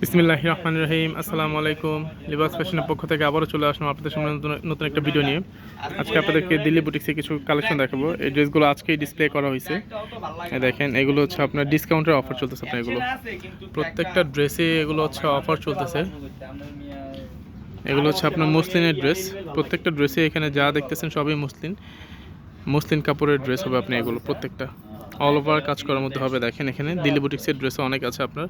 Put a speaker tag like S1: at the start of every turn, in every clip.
S1: বিসমিল্লাহ রহমান রহিম, আসসালামু আলাইকুম। লিবাস ফ্যাশনের পক্ষ থেকে আবারও চলে আসলাম আপনাদের সামনে নতুন- একটা ভিডিও নিয়ে। আজকে আপনাদেরকে দিল্লি বুটিক্সে কিছু কালেকশন দেখাবো। এই ড্রেসগুলো আজকেই ডিসপ্লে করা হয়েছে। দেখেন, এগুলো হচ্ছে আপনার ডিসকাউন্টের অফার চলতেছে আপনার এগুলো। প্রত্যেকটা ড্রেসে এগুলো হচ্ছে অফার চলতেছে। এগুলো হচ্ছে আপনার মুসলিনের ড্রেস প্রত্যেকটা ড্রেসে এখানে যা দেখতেছেন সবই মুসলিন। মুসলিন কাপড়ের ড্রেস হবে আপনি এগুলো, প্রত্যেকটা। অল ওভার কাজ করার মধ্যে হবে, দেখেন এখানে। দিল্লি বুটিক্সের ড্রেসও অনেক আছে আপনার।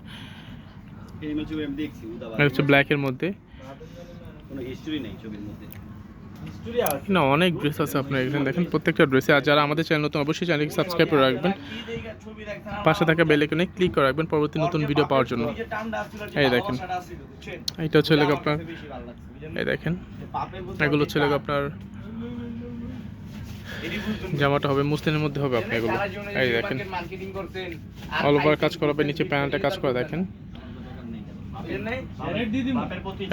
S1: হচ্ছে ব্ল্যাকের মধ্যে। না, অনেক ড্রেস আছে আপনার এখানে। দেখেন প্রত্যেকটা ড্রেসে আর যারা আমাদের চ্যানেল নতুন, অবশ্যই চ্যানেলকে সাবস্ক্রাইব করে রাখবেন। পাশে থাকা বেল আইকনে ক্লিক করে রাখবেন পরবর্তী নতুন ভিডিও পাওয়ার জন্য। এই দেখেন। এইটা হচ্ছে আপনার এই দেখেন। এগুলো হচ্ছে আপনার জামাটা হবে মুসলিনের মধ্যে হবে আপনি এগুলো। এই দেখেন অল ওভার কাজ করাবে নিচে প্যানেলটা কাজ করে, দেখেন।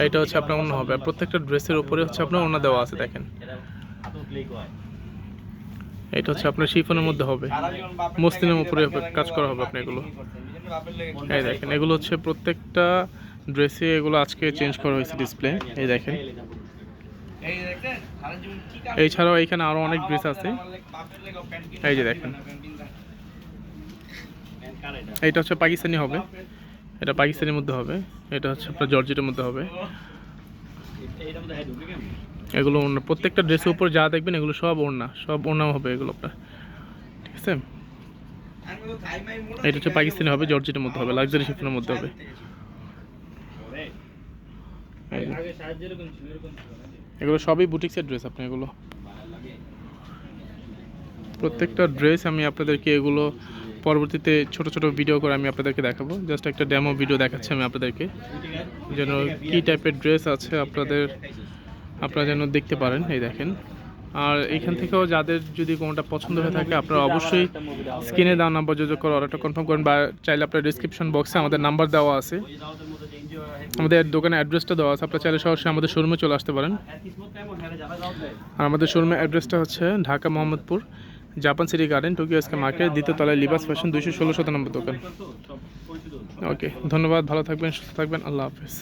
S1: এইটা হচ্ছে আপনার অন্য হবে প্রত্যেকটা ড্রেসের উপরে হচ্ছে আপনার অন্য দেওয়া আছে, দেখেন। এটা হচ্ছে আপনার শিফনের মধ্যে হবে মসলিনের উপরে কাজ করা হবে আপনি এগুলো। এই দেখেন, এগুলো হচ্ছে প্রত্যেকটা ড্রেসে এগুলো আজকে চেঞ্জ করা হয়েছে ডিসপ্লে এই দেখেন। এছাড়াও এখানে আরও অনেক ড্রেস আছে। এই যে দেখেন। এটা। হচ্ছে পাকিস্তানি হবে। এটা পাকিস্তানের মধ্যে হবে। এটা হচ্ছে আপনার জর্জেটের মধ্যে হবে। এগুলো ওড়না প্রত্যেকটা ড্রেসের উপর যা দেখবেন এগুলো সব ওড়না সব ওড়না হবে এগুলো আপনার। ঠিক আছে? এটা হচ্ছে পাকিস্তানি হবে জর্জেটের মধ্যে হবে লাক্সারি শিফনের মধ্যে হবে। এগুলো সবই বুটিক্সের ড্রেস আপনি এগুলো। প্রত্যেকটা ড্রেস আমি আপনাদেরকে এগুলো পরবর্তীতে ছোট ছোট ভিডিও করে আমি আপনাদেরকে দেখাবো। জাস্ট একটা ডেমো ভিডিও দেখাচ্ছি আমি আপনাদেরকে। যেন কী টাইপের ড্রেস আছে আপনাদের, আপনারা যেন দেখতে পারেন, এই দেখেন। আর এখান থেকেও যাদের যদি কোনোটা পছন্দ হয়ে থাকে আপনারা অবশ্যই স্ক্রিনে দেওয়া নাম্বার যোগাযোগ করে অর্ডারটা কনফার্ম করেন বা চাইলে আপনার ডিসক্রিপশন বক্সে আমাদের নাম্বার দেওয়া আছে। আমাদের দোকানের অ্যাড্রেসটা দেওয়া আছে। আপনারা চাইলে সরাসরি আমাদের শোরুমে চলে আসতে পারেন। আর আমাদের শোরুমের অ্যাড্রেসটা হচ্ছে Dhaka Mohammadpur Japan city garden Tokyo SK market দ্বিতীয় তলায় লিবাস ফ্যাশন দুইশো ষোলো শত নম্বর দোকান। ওকে ধন্যবাদ ভালো থাকবেন সুস্থ থাকবেন আল্লাহ হাফেজ।